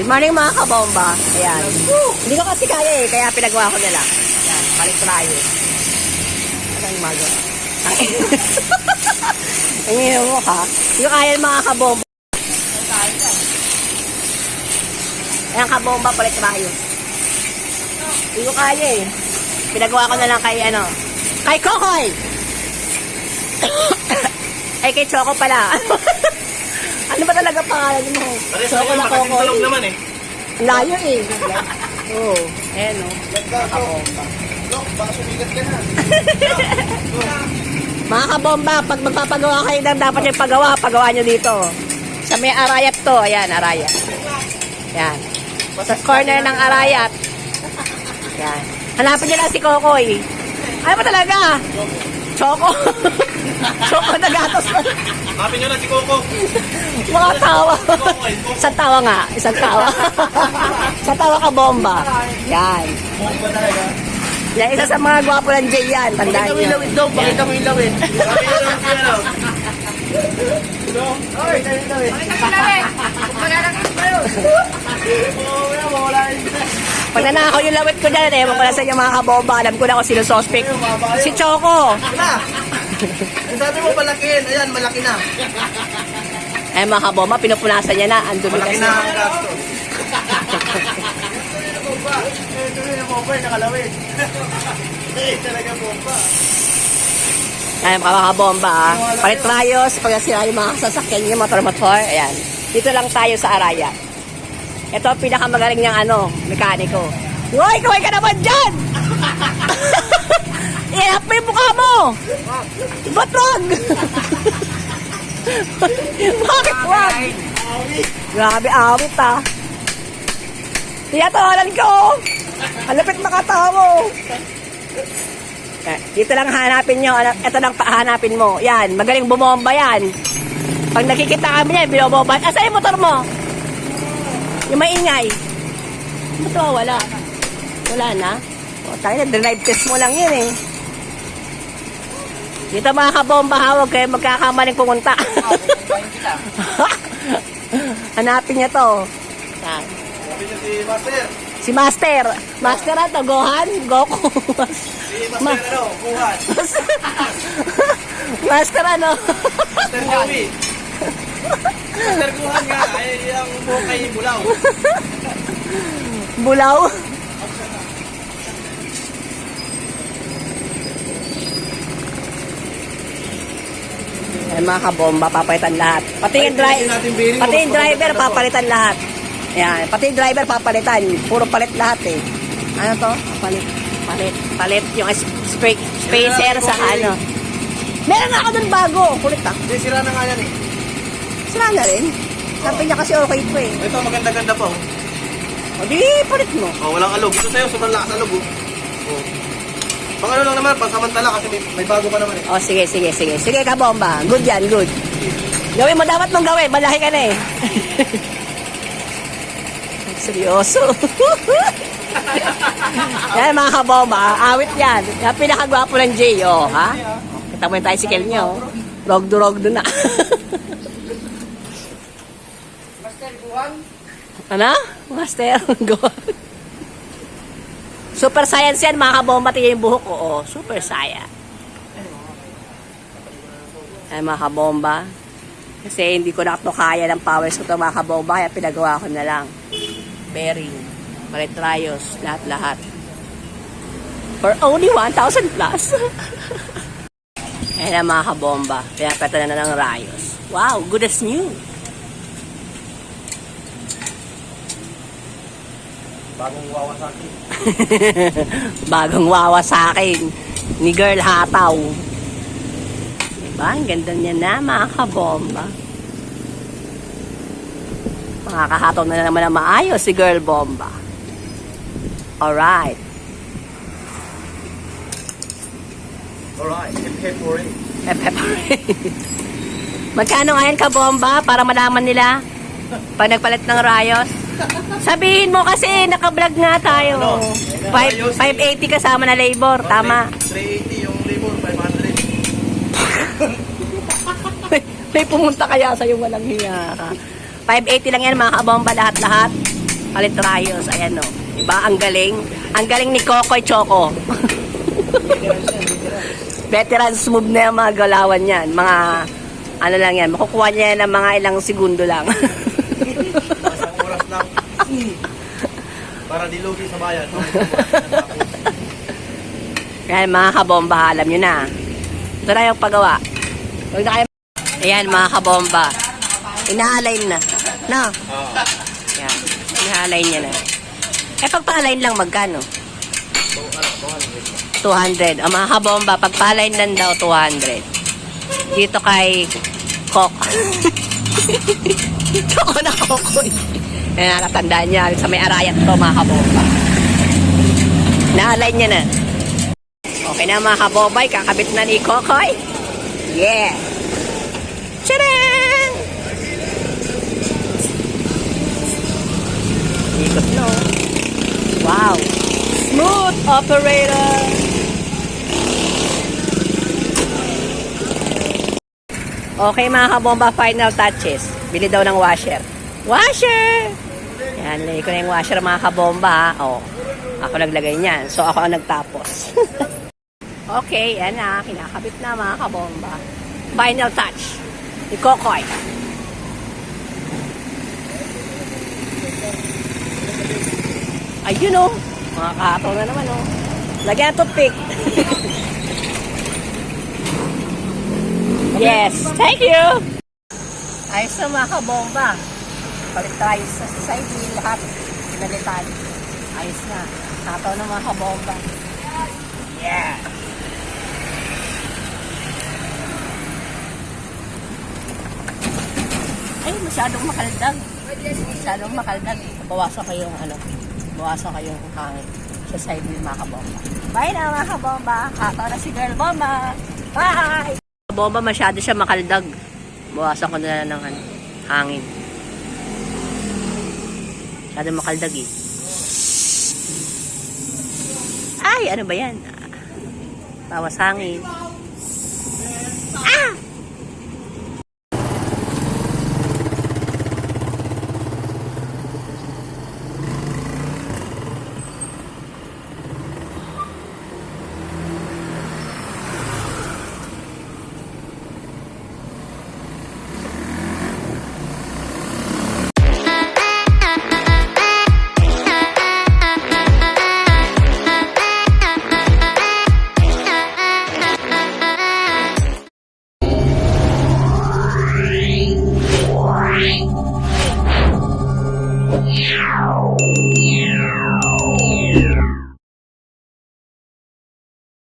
Good morning mga kabomba. Ayan. Hindi ko kasi kaya eh, kaya pinagawa ko nila. Ayan, palit tayo. Ano yung mago? Ang ino mo ha. Hindi ko kaya mga kabomba. Ayan kabomba, palit tayo. Hindi ko kaya eh. Pinagawa ko na lang kay ano. Kay Kokoy! Ay, kay Choco pala. ano ba talaga pangalan mo? Pares Choco na na tulog naman eh. Layo eh. Oo. Oh, ayan o. Kabomba. Look, baka sumigat ka na. Mga kabomba, pag magpapagawa kayo ng dapat yung pagawa, pagawa nyo dito. Sa may arayat to. Ayan, arayat. Ayan. Sa corner ng arayat. Ayan. Hanapin nyo lang si Kokoy. Ano ba talaga? Choco. Choco na gatos. Kapin nyo na si Coco. Mga tawa. Coco eh. Isang tawa nga. Isang tawa. Isang tawa ka bomba. Yan. Talaga. Yan, isa sa mga gwapo ng Jay yan. Tandaan Pakita mo yung nyo. lawit daw. Pakita mo yung lawit. Pakita mo yung lawit. Oy, dali lawit. Oo, wala, mawala yun. Pag nanakaw yung lawit ko dyan, ewan ko na sa inyo mga kabomba. Alam ko na kung sino suspect. Si Choco. Sabi mo palakihin. Ayan, malaki na. Eh mga kabomba, pinupunasan niya na. Ang dumi Malaki kasi. na ang gastos. Ito rin ang bomba, nakalawit. Eh, talaga bomba. Ayan mga kabomba. ah. Palit rayos. Pag sila yung mga sasakyan niyo, motor-motor. Ayan. Dito lang tayo sa Araya. Ito ang pinakamagaling niyang ano, mekaniko. Hoy, kaway ka naman dyan! Ihanap mo yung mukha mo! Ba't wag? Bakit wag? Grabe, awit ah. Tiyatawalan ko! Ang lapit makatawa! Eh, Dito lang hanapin nyo. Ano- Ito lang pahanapin mo. Yan, magaling bumomba yan. Pag nakikita kami yan, binobomba. Asa yung motor mo? Yung maingay. Ba't wala? Wala na? O, tayo na, drive test mo lang yun eh. Dito mga kabomba, hawag kayo magkakamaling pumunta. Hanapin niya to. Yan. Si Master. Si Master. Master ato, Gohan? Goku. Si Master Ma- ano, Kuhan. Master ano? Master Joey. Master Kuhan nga, ay ang buhok kay Bulaw. Bulaw. Ay mga kabomba, papalitan lahat. Pati yung, dri- pati yung driver, to. papalitan lahat. Yan, pati yung driver, papalitan. Puro palit lahat eh. Ano to? Palit. Palit. Palit yung sp- spa- spacer sa okay. ano. Meron nga ako dun bago. Kulit ah. Hindi, sira na nga yan eh. Sira na rin. Sabi niya kasi okay ito eh. Ito, maganda-ganda pa oh. O di, palit mo. Oh, walang alog. Ito sa'yo, sobrang lakas alog oh. Oh. Pang ano lang naman, pansamantala kasi may, may bago pa naman eh. O, sige, sige, sige. Sige ka, bomba. Good yan, good. Gawin mo, dapat mong gawin. Malahi ka na eh. Seryoso. yan, mga kabomba. Awit yan. Yan, pinakagwapo ng Jay, oh, ha? Kita mo yung tricycle niyo, oh. Rogdo-rogdo na. Master Kuhan? ano? Master, go. Super science yan, mga kabomba. Tingnan yung buhok ko, oh. Super science. Ay, mga kabomba. Kasi hindi ko na ito kaya ng powers ko ito, mga kabomba. Kaya pinagawa ko na lang. Bearing, palit rayos, lahat-lahat. For only 1,000 plus. Ayan na mga kabomba. Pinapeta na ng rayos. Wow, good as new. Bagong wawa sa akin. Bagong wawa sa akin. Ni Girl Hataw. Diba? Ang ganda niya na, mga kabomba. Makakahataw na naman na maayos si Girl Bomba. Alright. Alright, hip hip hooray. Eh, pepper. Magkano ngayon ka bomba para malaman nila pag nagpalit ng rayos? Sabihin mo kasi, nakablog nga tayo. Ano? Five- 580 kasama na labor, tama. 380 yung labor, 500. may, may pumunta kaya sa'yo walang hiya ka. 580 lang yan mga kabomba lahat-lahat. Palitrayos, ayan o. Diba? Ang galing. Ang galing ni Kokoy Choco. Veterans move na yung mga galawan yan. Mga, ano lang yan, makukuha niya yan ng mga ilang segundo lang. Para dilugi sa bayan. Yan, mga kabomba, alam nyo na. Ito na yung paggawa. Huwag na kayo... Ayan, mga kabomba. Ina-align na. No? Ah. Yan. Ina-align niya na. Eh, pagpa-align lang, magkano? 200. Ang mga kabomba, pagpa-align lang daw, 200. Dito kay Kok. Koko na Kokoy. Ayan, nakatandaan niya. Sa may arayat to, mga kabomba. Na-align niya na. Okay na mga kabobay, kakabit na ni Kokoy. Yeah! Tcharam! Ikot no. Wow! Smooth operator! Okay mga kabomba, final touches. Bili daw ng washer. Washer! Yan, nilagay ko na yung washer mga kabomba. ha. Oh, ako naglagay niyan. So ako ang nagtapos. Okay, yan na. Kinakabit na mga kabomba. Final touch. Ni Kokoy. Ayun o. Mga kataw na naman o. Lagyan ng toothpick. yes, thank you. Ayos na mga kabomba. Palit tayo sa wheel lahat. Pinalitan. Ayos na. Kataw na mga kabomba. Yeah. Ay, masyadong makaldag. Masyadong makaldag. Bawasan ko yung ano, bawasan ko yung hangin sa side ng mga kabomba. Bye na mga kabomba. Kakaw na si Girl Bomba. Bye! Bomba masyado siya makaldag. Bawasan ko na lang ng ano, hangin. Masyado makaldag eh. Ay, ano ba yan? Bawas hangin. Ah!